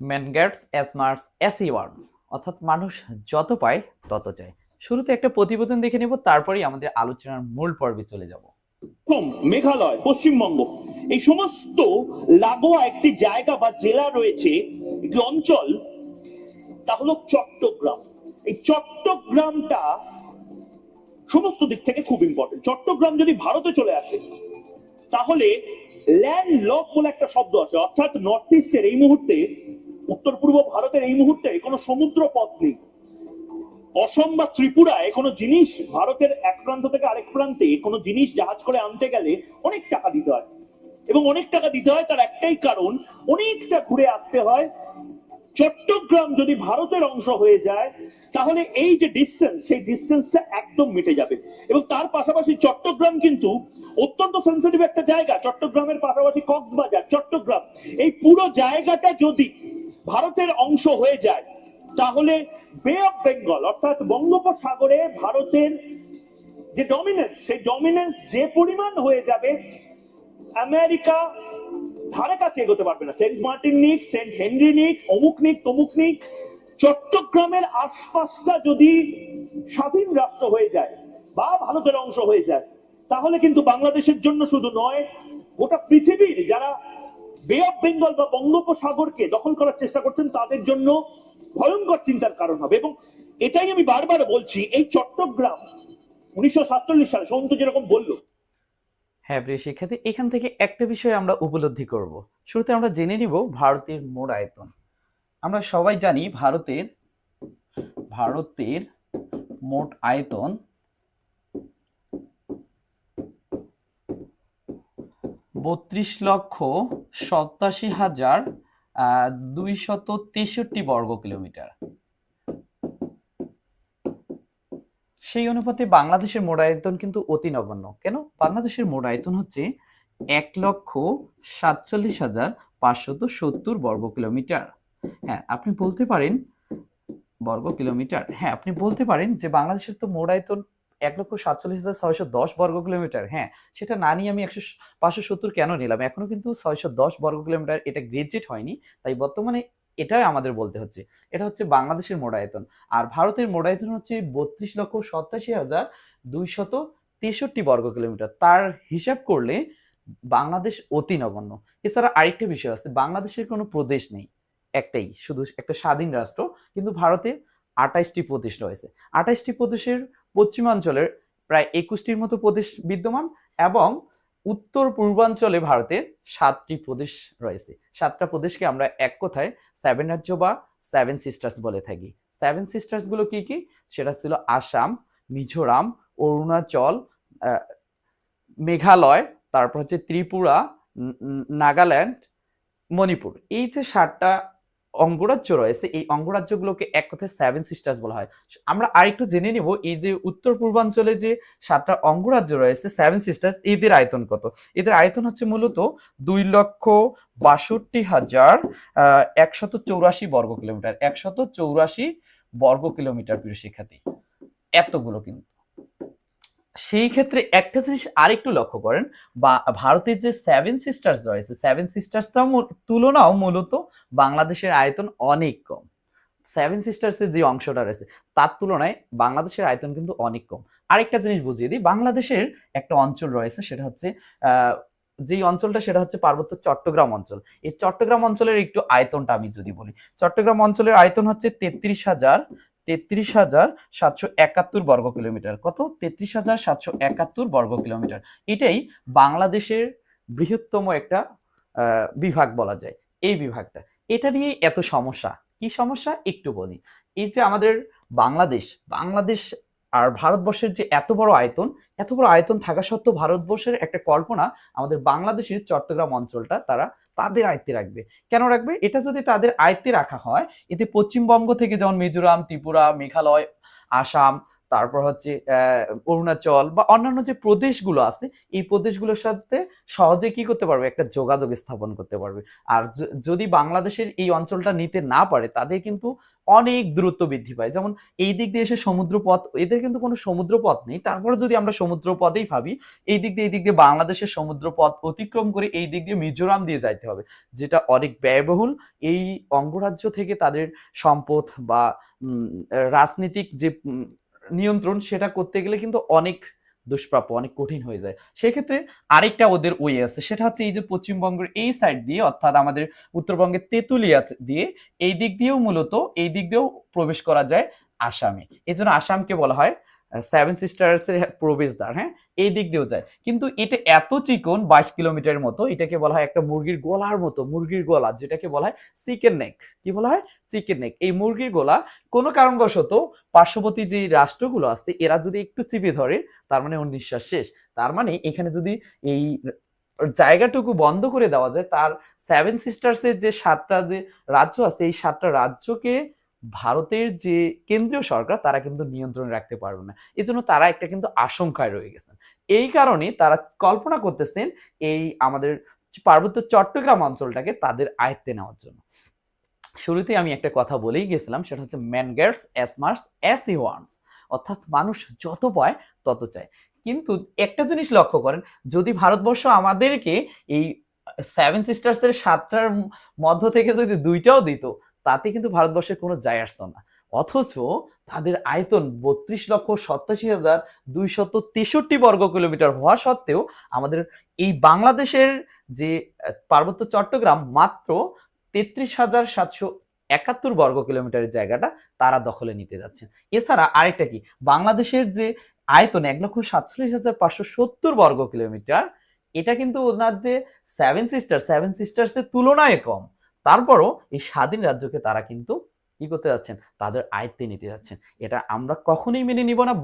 Man gets as mars as he warns অর্থাৎ মানুষ যত পায়, তত চায়। শুরুতে একটা প্রতিবেদন দেখে নেব, তারপরেই আমাদের আলোচনার মূল পর্বে চলে যাব। মেঘালয়, পশ্চিমবঙ্গ। এই সমস্ত লাগোয়া একটি জায়গা বা জেলা রয়েছে, একটি অঞ্চল, তা হলো চট্টগ্রাম। এই চট্টগ্রামটা সমস্ত দিক থেকে খুব ইম্পর্টেন্ট চট্টগ্রাম যদি ভারতে চলে আসে, তাহলে ল্যান্ড লক বলে একটা শব্দ আছে। অর্থাৎ নর্থ ইস্টের এই মুহূর্তে উত্তর পূর্ব ভারতের এই মুহূর্তে কোনো সমুদ্র পথ নেই। অসম বা ত্রিপুরায় কোনো জিনিস ভারতের এক প্রান্ত থেকে আরেক প্রান্তে কোনো জিনিস জাহাজ করে আনতে গেলে অনেক টাকা দিতে হয়। এবং অনেক টাকা দিতে হয় তার একটাই কারণ, অনেকটা ঘুরে আসতে হয়। চট্টগ্রাম যদি ভারতের অংশ হয়ে যায়, তাহলে এই যে ডিস্টেন্স সেই ডিস্টেন্সটা একদম মিটে যাবে। এবং তার পাশাপাশি চট্টগ্রাম কিন্তু অত্যন্ত সেন্সিটিভ একটা জায়গা। চট্টগ্রামের পাশাপাশি কক্সবাজার, চট্টগ্রাম। এই পুরো জায়গাটা যদি ভারতের অংশ হয়ে যায়। তাহলে বে অফ বেঙ্গল অর্থাৎ বঙ্গোপসাগরে ভারতের যে ডমিনেন্স সেই ডমিনেন্স যে পরিমাণ হয়ে যাবে আমেরিকা ধারে কাছে এগোতে পারবে না। Saint Martin nick Saint Henry nick, অমুক নিক, তমুক নিক, চট্টগ্রামের আশপাশটা যদি স্বাধীন রাষ্ট্র হয়ে যায় বা ভারতের অংশ হয়ে যায়, তাহলে কিন্তু বাংলাদেশের জন্য শুধু নয়, গোটা পৃথিবীর যারা বে অফ বেঙ্গল বা বঙ্গোপসাগরকে দখল করার চেষ্টা করছেন, তাদের জন্য ভয়ঙ্কর চিন্তার কারণ হবে। এবং এটাই আমি বারবার বলছি, এই চট্টগ্রাম উনিশশো সাতচল্লিশ সালে সন্তু যেরকম বলল। হ্যাঁ প্রিয় শিক্ষার্থী, এখান থেকে একটা বিষয় আমরা উপলব্ধি করব। শুরুতে আমরা জেনে নিব ভারতের মোট আয়তন। আমরা সবাই জানি ভারতের ভারতের মোট আয়তন বত্রিশ লক্ষ সতাশি হাজার দুইশত তেষট্টি বর্গ কিলোমিটার। সেই অনুপাতে বাংলাদেশের মোট আয়তন কিন্তু অতি নগণ্য। কেন? বাংলাদেশের মোট আয়তন হচ্ছে এক লক্ষ সাতচল্লিশ হাজার পাঁচশত সত্তর বর্গ কিলোমিটার। হ্যাঁ আপনি বলতে পারেন বর্গ কিলোমিটার। হ্যাঁ আপনি বলতে পারেন যে বাংলাদেশের তো মোট আয়তন এক লক্ষ সাতচল্লিশ হাজার ছয়শো দশ বর্গ কিলোমিটার হ্যাঁ সেটা না নিয়ে আমি একশো পাঁচশো সত্তর কেন নিলাম? এখনও কিন্তু ছয়শো দশ বর্গ কিলোমিটার এটা গ্রেজুয়েট হয়নি, তাই বর্তমানে এটাই আমাদের বলতে হচ্ছে। এটা হচ্ছে বাংলাদেশের মোট আয়তন, আর ভারতের মোট আয়তন হচ্ছে বত্রিশ লক্ষ সতাশি হাজার দুইশত তেষট্টি বর্গ কিলোমিটার তার হিসাব করলে বাংলাদেশ অতি নগণ্য। এছাড়া আরেকটা বিষয় আছে, বাংলাদেশের কোনো প্রদেশ নেই, একটাই, শুধু একটা স্বাধীন রাষ্ট্র, কিন্তু ভারতে আঠাইশটি প্রদেশ রয়েছে। আঠাইশটি প্রদেশের পশ্চিমাঞ্চলের প্রায় একুশটির মতো প্রদেশ বিদ্যমান এবং উত্তর পূর্বাঞ্চলে ভারতের সাতটি প্রদেশ রয়েছে। সাতটা প্রদেশকে আমরা এক কথায় সেভেন রাজ্য বা সেভেন সিস্টার্স বলে থাকি। সেভেন সিস্টার্সগুলো কি কি? সেটা ছিল আসাম, মিজোরাম, অরুণাচল মেঘালয়, তারপর হচ্ছে ত্রিপুরা নাগাল্যান্ড, মণিপুর। এই যে সাতটা অঙ্গরাজ্য রয়েছে, এই অঙ্গরাজ্যগুলোকে এক কথায় সেভেন সিস্টার্স বলা হয়। আমরা আরেকটু জেনে নিব, এই যে উত্তর পূর্বাঞ্চলে যে সাতটা অঙ্গরাজ্য রয়েছে সেভেন সিস্টার্স এদের আয়তন কত? এদের আয়তন হচ্ছে মূলত দুই লক্ষ বাষট্টি হাজার একশত চৌরাশি বর্গ কিলোমিটার। একশত চৌরাশি বর্গ কিলোমিটার প্রিয় শিক্ষার্থী, এতগুলো কিন্তু। সেই ক্ষেত্রে একটা জিনিস আরেকটু লক্ষ্য করেন, বা ভারতের যে সেভেন সিস্টার্স রয়েছে সেভেন সিস্টার্সটাও তুলনাও মূলত বাংলাদেশের আয়তন অনেক কম। সেভেন সিস্টার্সের যে অংশটা রয়েছে, তার তুলনায় বাংলাদেশের আয়তন কিন্তু অনেক কম। আরেকটা জিনিস বুঝিয়ে দিই, বাংলাদেশের একটা অঞ্চল রয়েছে, সেটা হচ্ছে যেই অঞ্চলটা, সেটা হচ্ছে পার্বত্য চট্টগ্রাম অঞ্চল। এই চট্টগ্রাম অঞ্চলের একটু আয়তনটা আমি যদি বলি, চট্টগ্রাম অঞ্চলের আয়তন হচ্ছে তেত্রিশ হাজার তেত্রিশ হাজার সাতশো একাত্তর বর্গ কিলোমিটার। কত? তেত্রিশ হাজার সাতশো একাত্তর বর্গ কিলোমিটার। এটাই বাংলাদেশের বৃহত্তম একটা বিভাগ বলা যায়। এই বিভাগটা। এটা নিয়ে এত সমস্যা। কি সমস্যা? একটু বলি। এই যে আমাদের বাংলাদেশ বাংলাদেশ আর ভারতবর্ষের যে এত বড় আয়তন, এত বড় আয়তন থাকা সত্ত্বেও ভারতবর্ষের একটা কল্পনা আমাদের বাংলাদেশের চট্টগ্রাম অঞ্চলটা তারা তাদের আয়ত্তে রাখবে। কেন রাখবে? এটা যদি তাদের আয়ত্তে রাখা হয়, এতে পশ্চিমবঙ্গ থেকে যেমন মিজোরাম, ত্রিপুরা, মেঘালয়, আসাম তারপর হচ্ছে অরুণাচল বা অন্যান্য যে প্রদেশগুলো আছে, এই প্রদেশগুলোর সাথে সহজে কি করতে পারবে? একটা যোগাযোগ স্থাপন করতে পারবে। আর যদি বাংলাদেশের এই অঞ্চলটা নিতে না পারে, তাদের কিন্তু অনেক দূরত্ব বৃদ্ধি পায়। যেমন এই দিক দিয়ে এসে সমুদ্রপথ, এদের কিন্তু কোনো সমুদ্রপথ নেই। তারপরে যদি আমরা সমুদ্রপথেই ভাবি, এই দিক দিয়ে, এই দিক দিয়ে বাংলাদেশের সমুদ্রপথ অতিক্রম করে এই দিক দিয়ে মিজোরাম দিয়ে যাইতে হবে, যেটা অনেক ব্যয়বহুল। এই অঙ্গরাজ্য থেকে তাদের সম্পদ বা রাজনীতিক যে নিয়ন্ত্রণ সেটা করতে গেলে কিন্তু অনেক দুষ্প্রাপ্য, অনেক কঠিন হয়ে যায়। সেক্ষেত্রে আরেকটা ওদের ওয়ে আছে, সেটা হচ্ছে এই যে পশ্চিমবঙ্গের এই সাইড দিয়ে, অর্থাৎ আমাদের উত্তরবঙ্গের তেঁতুলিয়া দিয়ে, এই দিক দিয়েও মূলত, এই দিক দিয়েও প্রবেশ করা যায় আসামে। এই জন্য আসামকে বলা হয় সেভেন সিস্টার্স এর প্রবেশদ্বার হ্যাঁ? এই দিক দিয়েও যায়। কিন্তু এটা এত চিকন, বাইশ কিলোমিটারের মতো, এটাকে বলা হয় একটা মুরগির গোলার মতো, মুরগির গোলা, যেটাকে বলা হয় চিকেন নেক। কি বলা হয়? Chicken neck. এই মুরগির গোলা কোনো কারণবশত পার্শ্ববর্তী যে রাষ্ট্রগুলো আছে, এরা যদি একটু চিপে ধরে, তার মানে ওর নিঃশ্বাস শেষ। তার মানে এখানে যদি এই জায়গাটুকু বন্ধ করে দেওয়া যায়, তার সেভেন সিস্টার্সের যে সাতটা যে রাজ্য আছে, এই সাতটা রাজ্যকে ভারতের যে কেন্দ্রীয় সরকার, তারা কিন্তু নিয়ন্ত্রণে রাখতে পারবে না। এই জন্য তারা একটা কিন্তু আশঙ্কায় রয়ে গেছেন। এই কারণে তারা কল্পনা করতেছেন এই আমাদের পার্বত্য চট্টগ্রাম অঞ্চলটাকে তাদের আয়ত্তে নেওয়ার জন্য। শুরুতে আমি একটা কথা বলেই গেছিলাম, সেটা হচ্ছে ম্যান গেটস অ্যাস ওয়ান্টস অর্থাৎ মানুষ যত পায় তত চায়। কিন্তু একটা জিনিস লক্ষ্য করেন, যদি ভারতবর্ষ আমাদেরকে এই সেভেন সিস্টার্স এর সাতটার মধ্য থেকে যদি দুইটাও দিত তাতে কিন্তু ভারতবর্ষের কোনো যায় আসতো না। অথচ তাদের আয়তন বত্রিশ লক্ষ সতাশি হাজার দুইশত তেষট্টি বর্গ কিলোমিটার হওয়া সত্ত্বেও আমাদের এই বাংলাদেশের যে পার্বত্য চট্টগ্রাম মাত্র তেত্রিশ হাজার সাতশো একাত্তর বর্গ কিলোমিটারের জায়গাটা তারা দখলে নিতে যাচ্ছেন এছাড়া আরেকটা কি? বাংলাদেশের যে আয়তন এক লক্ষ সাতচল্লিশ হাজার পাঁচশো সত্তর বর্গ কিলোমিটার, এটা কিন্তু ওনার যে সেভেন সিস্টার সেভেন সিস্টার্স এর তুলনায় কম। তারপরও এই স্বাধীন রাজ্যকে তারা কিন্তু কি করতে যাচ্ছেন? তাদের আয়ত্তে নিতে যাচ্ছেন। এটা আমরা কখনোই মেনে নিব না।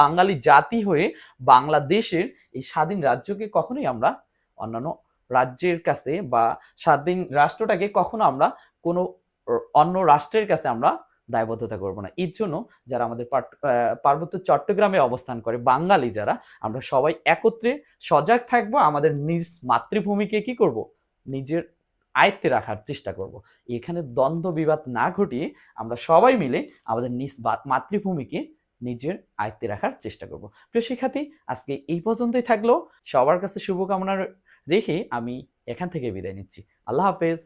বাঙালি জাতি হয়ে বাংলাদেশের এই স্বাধীন রাজ্যকে কখনোই আমরা অন্যান্য রাজ্যের কাছে বা স্বাধীন রাষ্ট্রটাকে কখনো আমরা কোনো অন্য রাষ্ট্রের কাছে আমরা দায়বদ্ধতা করব না। এর জন্য যারা আমাদের পার্বত্য চট্টগ্রামে অবস্থান করে, বাঙালি যারা, আমরা সবাই একত্রে সজাগ থাকব। আমাদের নিজ মাতৃভূমিকে কি করব? নিজের আয়ত্তে রাখার চেষ্টা করব। এখানে দ্বন্দ্ব বিবাদ না ঘটিয়ে আমরা সবাই মিলে আমাদের নিজ মাতৃভূমিকে নিজের আয়ত্তে রাখার চেষ্টা করব। প্রিয় শিক্ষার্থী, আজকে এই পর্যন্তই থাকল। সবার কাছে শুভকামনা রেখে আমি এখান থেকে বিদায় নিচ্ছি। আল্লাহ হাফেজ।